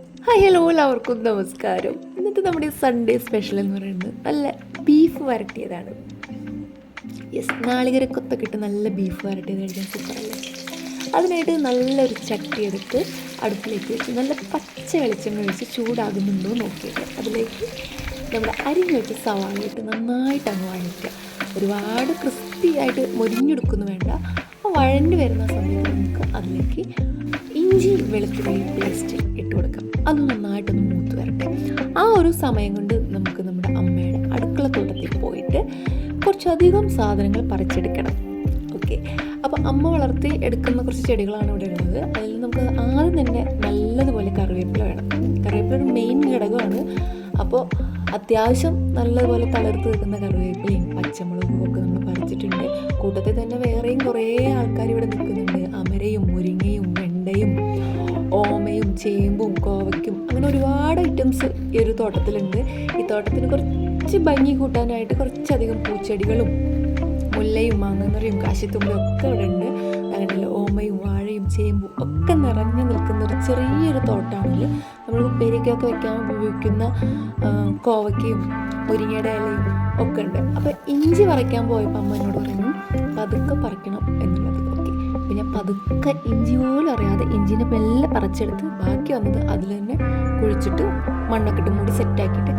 Hi hello എല്ലാവർക്കും നമസ്കാരം. ഇന്നത്തെ നമ്മുടെ സൺഡേ സ്പെഷ്യൽ എന്ന് പറയുന്നത് നല്ല ബീഫ് വരട്ടിയതാണ്. യെസ് നാളികരക്കൊത്തൊക്കെ ഇട്ട് നല്ല ബീഫ് വരട്ടിയത് കഴിക്കാൻ സൂപ്പറല്ലേ അതിനായിട്ട് നല്ലൊരു ചട്ടി എടുത്ത് അടുപ്പിലേക്ക് വെച്ച് നല്ല പച്ച വെളിച്ചെണ്ണ ഒഴിച്ച് ചൂടാകുന്നുണ്ടോ നോക്കിയിട്ട് അതിലേക്ക് നമ്മുടെ അരിഞ്ഞു വെച്ച സവാള നന്നായിട്ട് അങ്ങ് വഴറ്റുക. ഒരുപാട് ക്രിസ്പി ആയിട്ട് മൊരിഞ്ഞെടുക്കുന്നു വേണ്ട. വഴണ്ടി വരുന്ന സമയത്ത് നമുക്ക് അതിലേക്ക് ഇഞ്ചി വെളുത്തുള്ളി പേസ്റ്റ് അത് നന്നായിട്ടൊന്ന് മൂത്ത് വരട്ടെ. ആ ഒരു സമയം കൊണ്ട് നമുക്ക് നമ്മുടെ അമ്മയുടെ അടുക്കള തോട്ടത്തിൽ പോയിട്ട് കുറച്ചധികം സാധനങ്ങൾ പറിച്ചെടുക്കണം. ഓക്കെ. അപ്പോൾ അമ്മ വളർത്തി എടുക്കുന്ന കുറച്ച് ചെടികളാണ് ഇവിടെ ഉള്ളത്. അതിൽ നമുക്ക് ആദ്യം തന്നെ നല്ലതുപോലെ കറിവേപ്പില വേണം. കറിവേപ്പില ഒരു മെയിൻ ഘടകമാണ്. അപ്പോൾ അത്യാവശ്യം നല്ലതുപോലെ തളർത്ത് നിൽക്കുന്ന കറിവേപ്പിലയും പച്ചമുളകും ഒക്കെ നമ്മൾ പറിച്ചിട്ടുണ്ട്. കൂട്ടത്തിൽ തന്നെ വേറെയും കുറേ ആൾക്കാർ ഇവിടെ നിൽക്കുന്നുണ്ട്. അമരയും മുരിങ്ങയും വെണ്ടയും ഓമയും ചേമ്പും കോവയ്ക്കും ഒരുപാട് ഐറ്റംസ് ഈ ഒരു തോട്ടത്തിലുണ്ട്. ഈ തോട്ടത്തിന് കുറച്ച് ഭംഗി കൂട്ടാനായിട്ട് കുറച്ചധികം പൂച്ചെടികളും മുല്ലയും മാങ്ങന്നറിയും കാശിത്തുമ്പോൾ ഒക്കെ ഇവിടെ ഉണ്ട്. അങ്ങനെ ഓമയും വാഴയും ചേമ്പും ഒക്കെ നിറഞ്ഞു നിൽക്കുന്ന ഒരു ചെറിയൊരു തോട്ടമാണെങ്കിൽ നമ്മൾ ഉപ്പേരിക്കൊക്കെ വെക്കാൻ ഉപയോഗിക്കുന്ന കോവയ്ക്കയും മുരിങ്ങയുടെ ഇലയും ഒക്കെ ഉണ്ട്. അപ്പോൾ ഇഞ്ചി പറിക്കാൻ പോയപ്പോൾ അമ്മ എന്നോട് പറഞ്ഞു പതുക്കെ പറിക്കണം എന്നുള്ളത് പതുക്കെ ഇഞ്ചി പോലും അറിയാതെ ഇഞ്ചിനെ മെല്ലെ പറിച്ചെടുത്ത് ബാക്കി വന്നത് അതിൽ തന്നെ കുഴിച്ചിട്ട് മണ്ണൊക്കെ ഇട്ട് മൂടി സെറ്റാക്കിയിട്ട്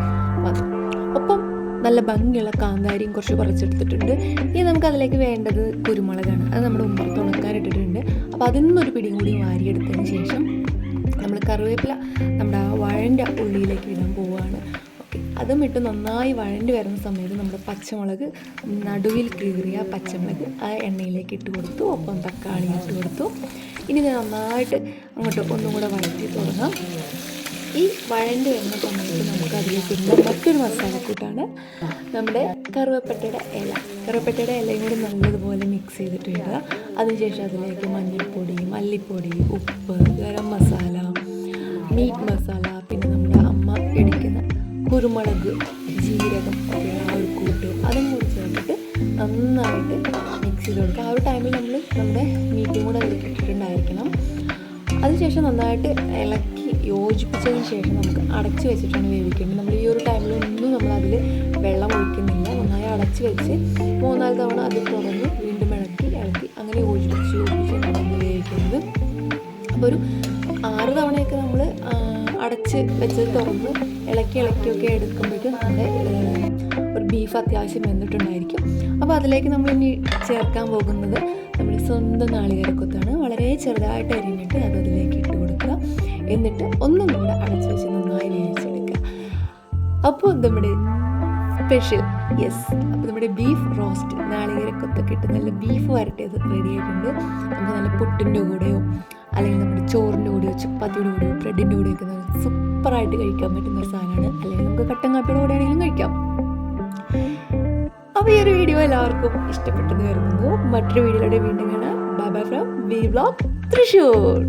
ഒപ്പം നല്ല ഭംഗിയുള്ള കാന്താരിയും കുറച്ച് പറിച്ചെടുത്തിട്ടുണ്ട്. ഇനി നമുക്ക് അതിലേക്ക് വേണ്ടത് കുരുമുളകാണ്. അത് നമ്മുടെ ഉമ്മർത്ത് ഉണക്കാനിട്ടിട്ടുണ്ട് അപ്പോൾ അതിൽ നിന്നൊരു പിടിയും കൂടി വാരിയെടുത്തതിന് ശേഷം നമ്മൾ കറിവേപ്പില നമ്മുടെ ആ വഴന്റെ ഉള്ളിയിലേക്ക് ഇടാൻ പോവുകയാണ്. അതും ഇട്ട് നന്നായി വഴണ്ടി വരുന്ന സമയത്ത് നമ്മൾ പച്ചമുളക് നടുവിൽ കീറിയ പച്ചമുളക് ആ എണ്ണയിലേക്ക് ഇട്ട് കൊടുത്തു ഒപ്പം തക്കാളി ഇട്ട് കൊടുത്തു. ഇനി ഇത് നന്നായിട്ട് അങ്ങോട്ട് ഒന്നും കൂടെ വഴറ്റി തുടങ്ങാം. ഈ വഴണ്ട് വരുന്ന സമയത്ത് നമുക്ക് അതിലേക്ക് ഇടുന്ന മറ്റൊരു മസാലക്കൂട്ടാണ് നമ്മുടെ കറുവപ്പട്ടയുടെ ഇല. കറുവപ്പട്ടയുടെ ഇലയും കൂടി നല്ലതുപോലെ മിക്സ് ചെയ്തിട്ട് ഇടുക. അതിനുശേഷം അതിലേക്ക് മഞ്ഞൾപ്പൊടി മല്ലിപ്പൊടി ഉപ്പ് ഗരം മസാല മീറ്റ് മസാല കുരുമുളക് ജീരകം ഒരു കൂട്ട് അതും കൂടി ചേർത്തിട്ട് നന്നായിട്ട് മിക്സ് ചെയ്ത് കൊടുക്കുക. ആ ഒരു ടൈമിൽ നമ്മൾ നമ്മുടെ മീറ്റും കൂടെ അതിലേക്ക് ഇട്ടിട്ടുണ്ടായിരിക്കണം. അതിനുശേഷം നന്നായിട്ട് ഇളക്കി യോജിപ്പിച്ചതിന് ശേഷം നമുക്ക് അടച്ച് വെച്ചിട്ടാണ് വേവിക്കേണ്ടത്. നമ്മൾ ഈ ഒരു ടൈമിലൊന്നും നമ്മൾ അതിൽ വെള്ളം ഒഴിക്കുന്നില്ല. നന്നായി അടച്ച് വെച്ച് മൂന്നാൽ തവണ അത് തുറന്ന് വീണ്ടും ഇളക്കി ഇളക്കി അങ്ങനെ യോജിപ്പിച്ച് യോജിപ്പിച്ചാണ് നമ്മൾ വേവിക്കുന്നത്. അപ്പോൾ ഒരു ആറ് തവണയൊക്കെ നമ്മൾ അടച്ച് വെച്ചത് തുറന്ന് ഇളക്കി ഇളക്കിയൊക്കെ എടുക്കുമ്പോഴേക്കും നമ്മുടെ ഒരു ബീഫ് അത്യാവശ്യം വന്നിട്ടുണ്ടായിരിക്കും അപ്പോൾ അതിലേക്ക് നമ്മൾ ഇനി ചേർക്കാൻ പോകുന്നത് നമ്മുടെ സ്വന്തം നാളികേരക്കൊത്താണ്. വളരെ ചെറുതായിട്ട് അരിഞ്ഞിട്ട് അത് അതിലേക്ക് ഇട്ട് കൊടുക്കുക. എന്നിട്ട് ഒന്നും കൂടെ അടച്ച് വെച്ച് നന്നായി വേവിച്ചെടുക്കുക. അപ്പോൾ നമ്മുടെ സ്പെഷ്യൽ യെസ് അപ്പോൾ നമ്മുടെ ബീഫ് റോസ്റ്റ് നാളികേരക്കൊത്തൊക്കെ ഇട്ട് നല്ല ബീഫ് വരട്ടിയത് റെഡി ആയിട്ടുണ്ട്. നമുക്ക് നല്ല പുട്ടിന്റെ കൂടെയോ അല്ലെങ്കിൽ നമ്മുടെ ചോറിന്റെ കൂടെയോ ചപ്പാത്തിയുടെ കൂടെയോ ബ്രെഡിന്റെ കൂടെ ഒക്കെ നല്ല സൂപ്പറായിട്ട് കഴിക്കാൻ പറ്റുന്ന ഒരു സാധനമാണ്. അല്ലെങ്കിൽ നമുക്ക് കട്ടൻ കാപ്പിയുടെ കൂടെ ആണെങ്കിലും കഴിക്കാം. അപ്പോൾ ഈ ഒരു വീഡിയോ എല്ലാവർക്കും ഇഷ്ടപ്പെട്ടെന്ന് കരുതുന്നു. മറ്റൊരു വീഡിയോയിലൂടെ വീണ്ടും കാണാം. Bye bye from vlog Thrissur.